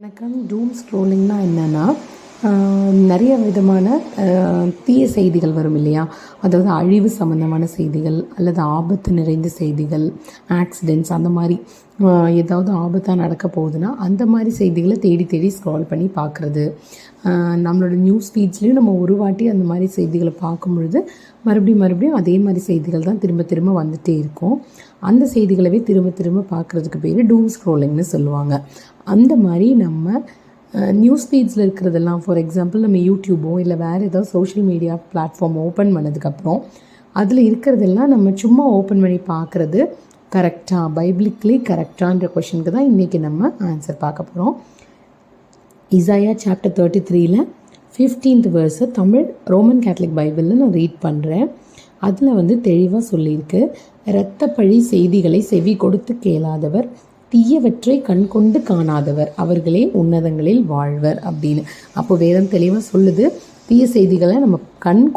வணக்கம். டூம் ஸ்க்ரோலிங்னா என்னென்னா நிறைய விதமான தீய செய்திகள் வரும் இல்லையா? அதாவது அழிவு சம்மந்தமான செய்திகள் அல்லது ஆபத்து நிறைந்த செய்திகள் ஆக்சிடென்ட்ஸ் அந்த மாதிரி ஏதாவது ஆபத்தாக நடக்க போகுதுன்னா அந்த மாதிரி செய்திகளை தேடி தேடி ஸ்க்ரால் பண்ணி பார்க்குறது. நம்மளோட நியூஸ் ஃபீட்ஸ்லேயும் நம்ம ஒரு வாட்டி அந்த மாதிரி செய்திகளை பார்க்கும் பொழுது மறுபடியும் மறுபடியும் அதே மாதிரி செய்திகள் தான் திரும்ப திரும்ப வந்துகிட்டே இருக்கும். அந்த செய்திகளவே திரும்ப திரும்ப பார்க்குறதுக்கு பேர் டூம் ஸ்க்ரோலிங்னு சொல்லுவாங்க. அந்த மாதிரி நம்ம நியூஸ் ஃபீட்ஸில் இருக்கிறதெல்லாம் ஃபார் எக்ஸாம்பிள் நம்ம யூடியூபோ இல்லை வேறு ஏதாவது சோஷியல் மீடியா பிளாட்ஃபார்ம் ஓப்பன் பண்ணதுக்கப்புறம் அதில் இருக்கிறதெல்லாம் நம்ம சும்மா ஓப்பன் பண்ணி பார்க்குறது கரெக்டாக பைபிளிக்லி கரெக்டான்ற கொஷனுக்கு தான் இன்றைக்கி நம்ம ஆன்சர் பார்க்க போகிறோம் இசாயா சாப்டர் தேர்ட்டி த்ரீல ஃபிஃப்டீன்த் வேர்ஸை தமிழ் ரோமன் கேத்தலிக் பைபிளில் நான் ரீட் பண்ணுறேன் அதில் வந்து தெளிவாக சொல்லியிருக்கு இரத்தப்பழி செய்திகளை செவி கொடுத்து கேளாதவர் தீயவற்றை கண்கொண்டு காணாதவர். அவர்களே உன்னதங்களில் வாழ்வர் அப்படின்னு. அப்போ வேதம் தெளிவாக சொல்லுது. தீய செய்திகளை நம்ம கண்